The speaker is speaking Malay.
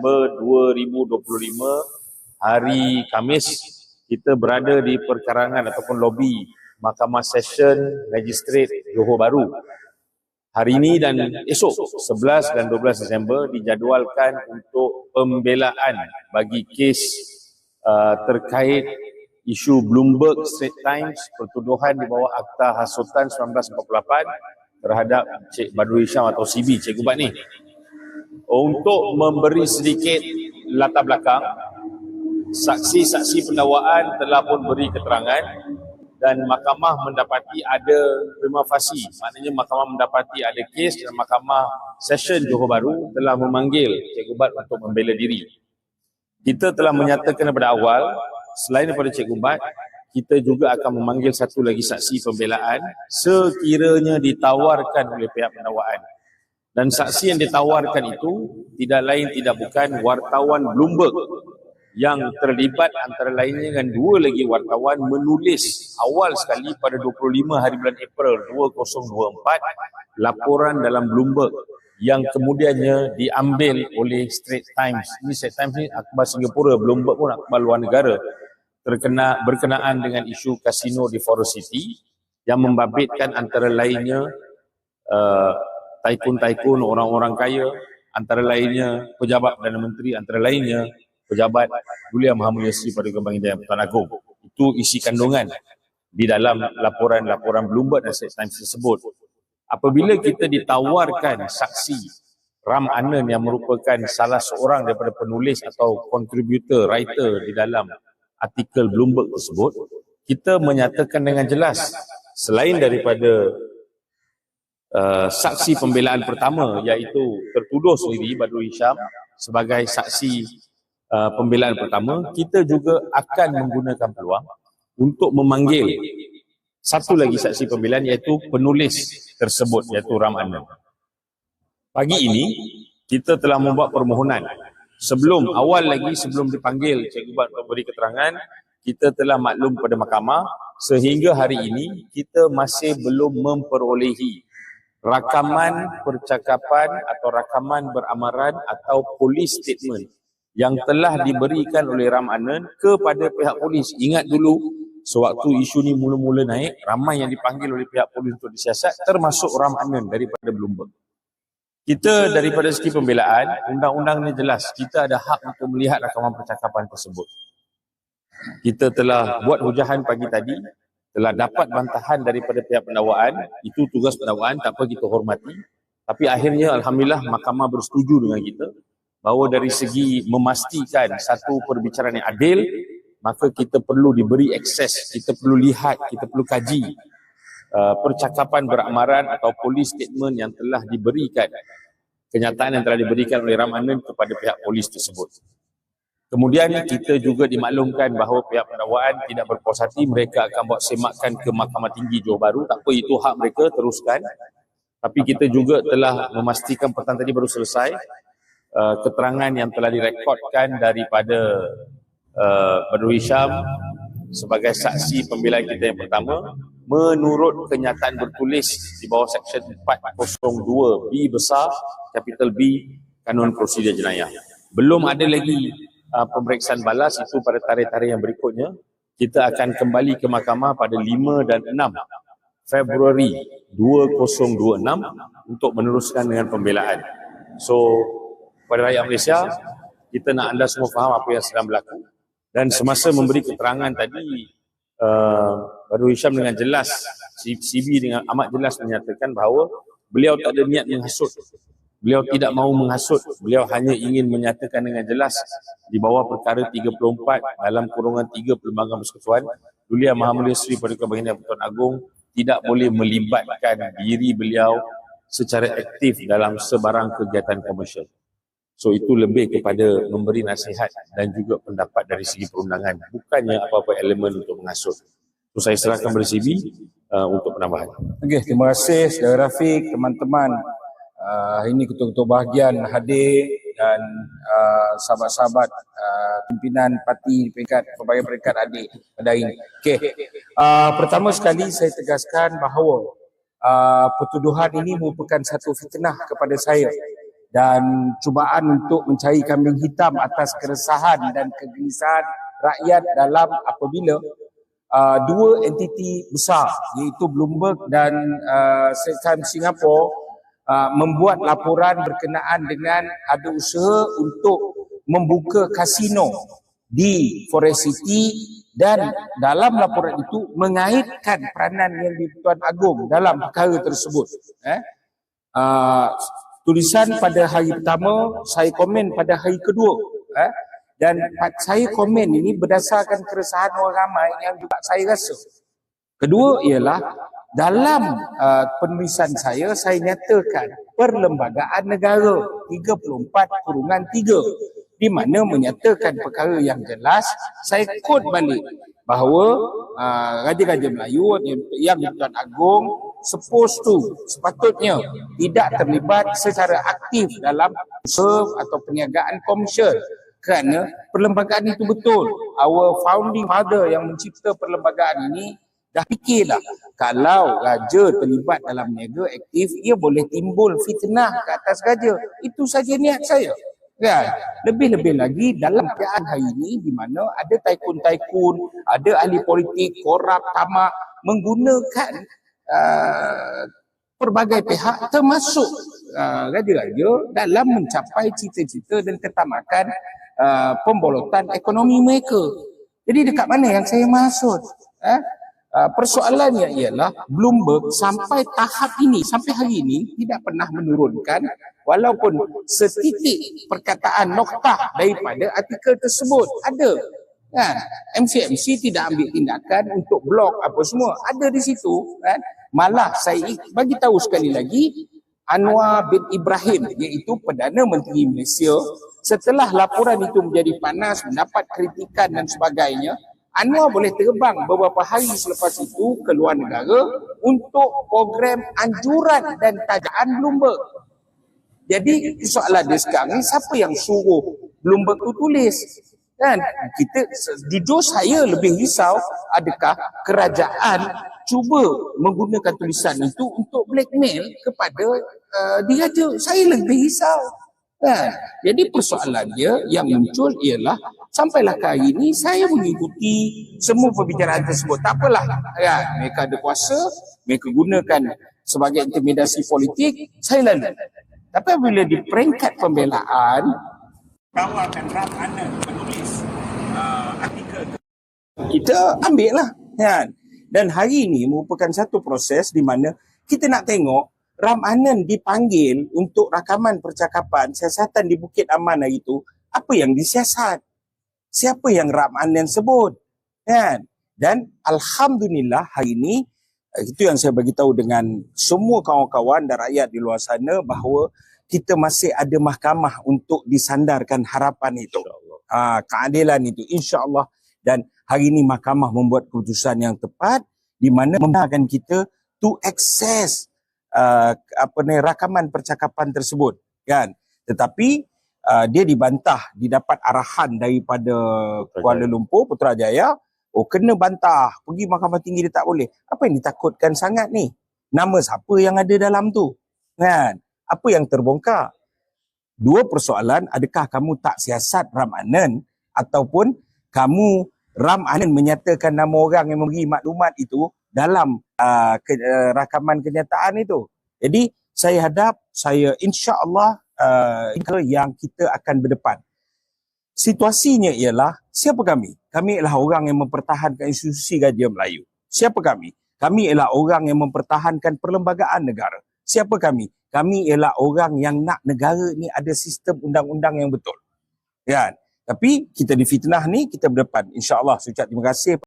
2025 hari Kamis kita berada di perkarangan ataupun lobi Mahkamah Session Magistrate Johor Bahru. Hari ini dan esok 11 dan 12 Disember dijadualkan untuk pembelaan bagi kes uh, terkait isu Bloomberg Straits Times pertuduhan di bawah Akta Hasutan 1948 terhadap Cik Badrul Hisham atau CB Cik Gubat ni. Untuk memberi sedikit latar belakang, saksi-saksi pendakwaan telah pun beri keterangan dan mahkamah mendapati ada prima facie maknanya mahkamah mendapati ada kes dan mahkamah session Johor Bahru telah memanggil Cikgu Bat untuk membela diri. Kita telah menyatakan daripada awal selain daripada Cikgu Bat kita juga akan memanggil satu lagi saksi pembelaan sekiranya ditawarkan oleh pihak pendakwaan dan saksi yang ditawarkan itu tidak lain tidak bukan wartawan Bloomberg yang terlibat antara lainnya dengan dua lagi wartawan menulis awal sekali pada 25 hari bulan April 2024 laporan dalam Bloomberg yang kemudiannya diambil oleh Straits Times. Ini Straits Times ni akhbar Singapura, Bloomberg pun akhbar luar negara terkena berkenaan dengan isu kasino di Forest City yang membabitkan antara lainnya uh, taikun-taikun orang-orang kaya, antara lainnya pejabat Perdana Menteri, antara lainnya pejabat Mulia Maha Mulia Sri pada Kembang Hidayah Tuan Agong. Itu isi kandungan di dalam laporan-laporan Bloomberg dan Straits Times tersebut. Apabila kita ditawarkan saksi Ram Anan yang merupakan salah seorang daripada penulis atau contributor, writer di dalam artikel Bloomberg tersebut, kita menyatakan dengan jelas selain daripada uh, saksi pembelaan pertama iaitu tertuduh sendiri Badrul Hisham sebagai saksi uh, pembelaan pertama, kita juga akan menggunakan peluang untuk memanggil satu lagi saksi pembelaan iaitu penulis tersebut iaitu Ram Anand. Pagi ini kita telah membuat permohonan sebelum awal lagi sebelum dipanggil Cikgu Bat untuk beri keterangan kita telah maklum pada mahkamah sehingga hari ini kita masih belum memperolehi rakaman percakapan atau rakaman beramaran atau polis statement yang telah diberikan oleh Ram Anan kepada pihak polis. Ingat dulu, sewaktu isu ni mula-mula naik, ramai yang dipanggil oleh pihak polis untuk disiasat, termasuk Ram Anan daripada Bloomberg. Kita daripada segi pembelaan, undang-undang ni jelas, kita ada hak untuk melihat rakaman percakapan tersebut. Kita telah buat hujahan pagi tadi, telah dapat bantahan daripada pihak pendakwaan, itu tugas pendakwaan, tak apa kita hormati. Tapi akhirnya Alhamdulillah mahkamah bersetuju dengan kita bahawa dari segi memastikan satu perbicaraan yang adil maka kita perlu diberi akses kita perlu lihat kita perlu kaji uh, percakapan beramaran atau polis statement yang telah diberikan kenyataan yang telah diberikan oleh Ramanan kepada pihak polis tersebut kemudian kita juga dimaklumkan bahawa pihak pendakwaan tidak berpuas hati mereka akan buat semakan ke Mahkamah Tinggi Johor Bahru. Tak apa itu hak mereka teruskan. Tapi kita juga telah memastikan petang tadi baru selesai uh, keterangan yang telah direkodkan daripada uh, Badrul Hisham sebagai saksi pembelaan kita yang pertama menurut kenyataan bertulis di bawah seksyen 402 B besar capital B kanun prosedur jenayah. Belum ada lagi uh, pemeriksaan balas itu pada tarikh-tarikh yang berikutnya kita akan kembali ke mahkamah pada 5 dan 6 Februari 2026 untuk meneruskan dengan pembelaan. So kepada rakyat Malaysia kita nak anda semua faham apa yang sedang berlaku. Dan semasa memberi keterangan tadi uh, Baru Hisham dengan jelas CB dengan amat jelas menyatakan bahawa beliau tak ada niat menghasut beliau tidak mahu menghasut beliau hanya ingin menyatakan dengan jelas di bawah perkara 34 dalam kurungan 3 Perlembagaan Persekutuan Dulia Maha Mulia Sri Paduka Baginda Pertuan Agong tidak boleh melibatkan diri beliau secara aktif dalam sebarang kegiatan komersial. So itu lebih kepada memberi nasihat dan juga pendapat dari segi perundangan. Bukannya apa-apa elemen untuk mengasut. So saya serahkan kepada CB uh, untuk penambahan. Okey, terima kasih Saudara Rafiq, teman-teman. Uh, ini ketua-ketua bahagian hadir dan uh, sahabat-sahabat uh, pimpinan parti di peringkat pelbagai peringkat adik pada ini. Okey. Uh, pertama sekali saya tegaskan bahawa uh, pertuduhan ini merupakan satu fitnah kepada saya dan cubaan untuk mencari kambing hitam atas keresahan dan kegelisahan rakyat dalam apabila uh, dua entiti besar iaitu Bloomberg dan uh, Times Singapore uh, membuat laporan berkenaan dengan ada usaha untuk membuka kasino di Forest City dan dalam laporan itu mengaitkan peranan yang di Tuan Agong dalam perkara tersebut. Eh? Uh, tulisan pada hari pertama, saya komen pada hari kedua. Eh? Dan saya komen ini berdasarkan keresahan orang ramai yang juga saya rasa. Kedua ialah dalam uh, penulisan saya, saya nyatakan perlembagaan negara 34 kurungan 3 di mana menyatakan perkara yang jelas saya quote balik bahawa uh, raja-raja Melayu yang, Tuan Agong supposed to sepatutnya tidak terlibat secara aktif dalam usaha atau perniagaan komersial. Kerana perlembagaan itu betul. Our founding father yang mencipta perlembagaan ini dah fikirlah kalau raja terlibat dalam niaga aktif ia boleh timbul fitnah ke atas raja itu saja niat saya Kan? Lebih-lebih lagi dalam keadaan hari ini di mana ada taikun-taikun, ada ahli politik, korup, tamak menggunakan uh, pelbagai pihak termasuk uh, raja-raja dalam mencapai cita-cita dan ketamakan uh, pembolotan ekonomi mereka. Jadi dekat mana yang saya maksud? Eh? Uh, persoalannya ialah Bloomberg sampai tahap ini, sampai hari ini tidak pernah menurunkan walaupun setitik perkataan noktah daripada artikel tersebut ada. Kan MCMC tidak ambil tindakan untuk blok apa semua. Ada di situ kan? Malah saya bagi tahu sekali lagi Anwar bin Ibrahim iaitu Perdana Menteri Malaysia setelah laporan itu menjadi panas mendapat kritikan dan sebagainya Anwar boleh terbang beberapa hari selepas itu ke luar negara untuk program anjuran dan tajaan Bloomberg jadi soalan dia sekarang ni siapa yang suruh Bloomberg tu tulis? Kan? Kita jujur saya lebih risau adakah kerajaan cuba menggunakan tulisan itu untuk blackmail kepada uh, diraja. Saya lebih risau. Kan? Jadi persoalan dia yang muncul ialah sampailah ke hari ini saya mengikuti semua perbicaraan tersebut. Tak apalah. Ya, mereka ada kuasa, mereka gunakan sebagai intimidasi politik, saya lalu. Tapi bila di peringkat pembelaan, kau akan ram mana penulis uh, artikel kita ambil lah. Kan? Dan hari ini merupakan satu proses di mana kita nak tengok Ram Anan dipanggil untuk rakaman percakapan siasatan di Bukit Aman hari itu, apa yang disiasat? Siapa yang Ram Anan sebut? Kan? Dan Alhamdulillah hari ini Eh, itu yang saya bagi tahu dengan semua kawan-kawan dan rakyat di luar sana bahawa kita masih ada mahkamah untuk disandarkan harapan itu. Ha, keadilan itu insya-Allah dan hari ini mahkamah membuat keputusan yang tepat di mana membenarkan kita to access uh, apa ni rakaman percakapan tersebut kan tetapi uh, dia dibantah didapat arahan daripada Kuala Lumpur Putrajaya Oh kena bantah, pergi mahkamah tinggi dia tak boleh. Apa yang ditakutkan sangat ni? Nama siapa yang ada dalam tu? Kan? Apa yang terbongkar? Dua persoalan, adakah kamu tak siasat Ramanan ataupun kamu Ramanan menyatakan nama orang yang memberi maklumat itu dalam uh, ke, uh, rakaman kenyataan itu. Jadi saya hadap, saya insya-Allah uh, yang kita akan berdepan. Situasinya ialah siapa kami? Kami ialah orang yang mempertahankan institusi Raja Melayu. Siapa kami? Kami ialah orang yang mempertahankan perlembagaan negara. Siapa kami? Kami ialah orang yang nak negara ni ada sistem undang-undang yang betul. Ya. Tapi kita difitnah ni kita berdepan. InsyaAllah. Saya terima kasih.